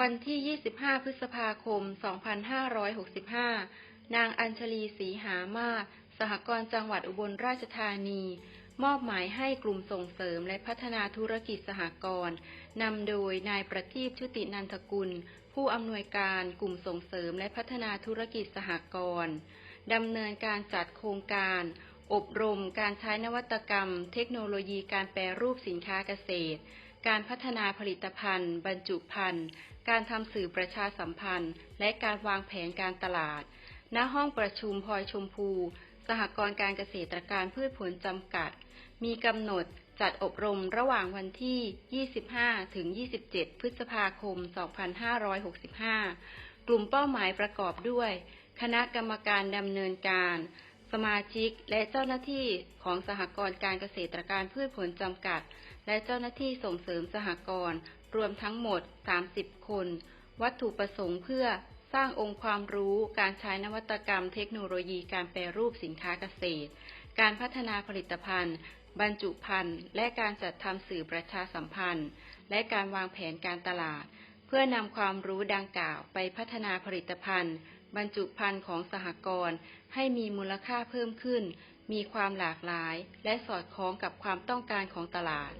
วันที่ 25 พฤษภาคม 2565 นางอัญชลีศรีหามาศสหกรณ์จังหวัดอุบลราชธานี มอบหมายให้กลุ่มส่งเสริมและพัฒนาธุรกิจสหกรณ์นำโดยนายประทีปชุตินันทกุล ผู้อำนวยการกลุ่มส่งเสริมและพัฒนาธุรกิจสหกรณ์ดำเนินการจัดโครงการ อบรมการใช้นวัตกรรม เทคโนโลยีการแปรรูปสินค้าเกษตร การพัฒนาผลิตภัณฑ์ บรรจุภัณฑ์ การทำสื่อประชาสัมพันธ์ และการวางแผนการตลาด ณ ห้องประชุมพลอยชมพู สหกรณ์การเกษตรการพืชผลจำกัด มีกำหนดจัดอบรมระหว่างวันที่ 25 ถึง 27 พฤษภาคม 2565 กลุ่มเป้าหมายประกอบด้วย คณะกรรมการดำเนินการ สมาชิกและเจ้าหน้าที่ของสหกรณ์การเกษตรการพืชผลจำกัด และเจ้าหน้าที่ส่งเสริมสหกรณ์รวมทั้งหมด 30 คน วัตถุประสงค์เพื่อสร้างองค์ความรู้การใช้นวัตกรรมเทคโนโลยีการแปรรูปสินค้าเกษตร การพัฒนาผลิตภัณฑ์ บรรจุภัณฑ์ และการจัดทำสื่อประชาสัมพันธ์ และการวางแผนการตลาด เพื่อนำความรู้ดังกล่าวไปพัฒนาผลิตภัณฑ์ บรรจุภัณฑ์ของสหกรณ์ให้มีมูลค่าเพิ่มขึ้น มีความหลากหลาย และสอดคล้องกับความต้องการของตลาด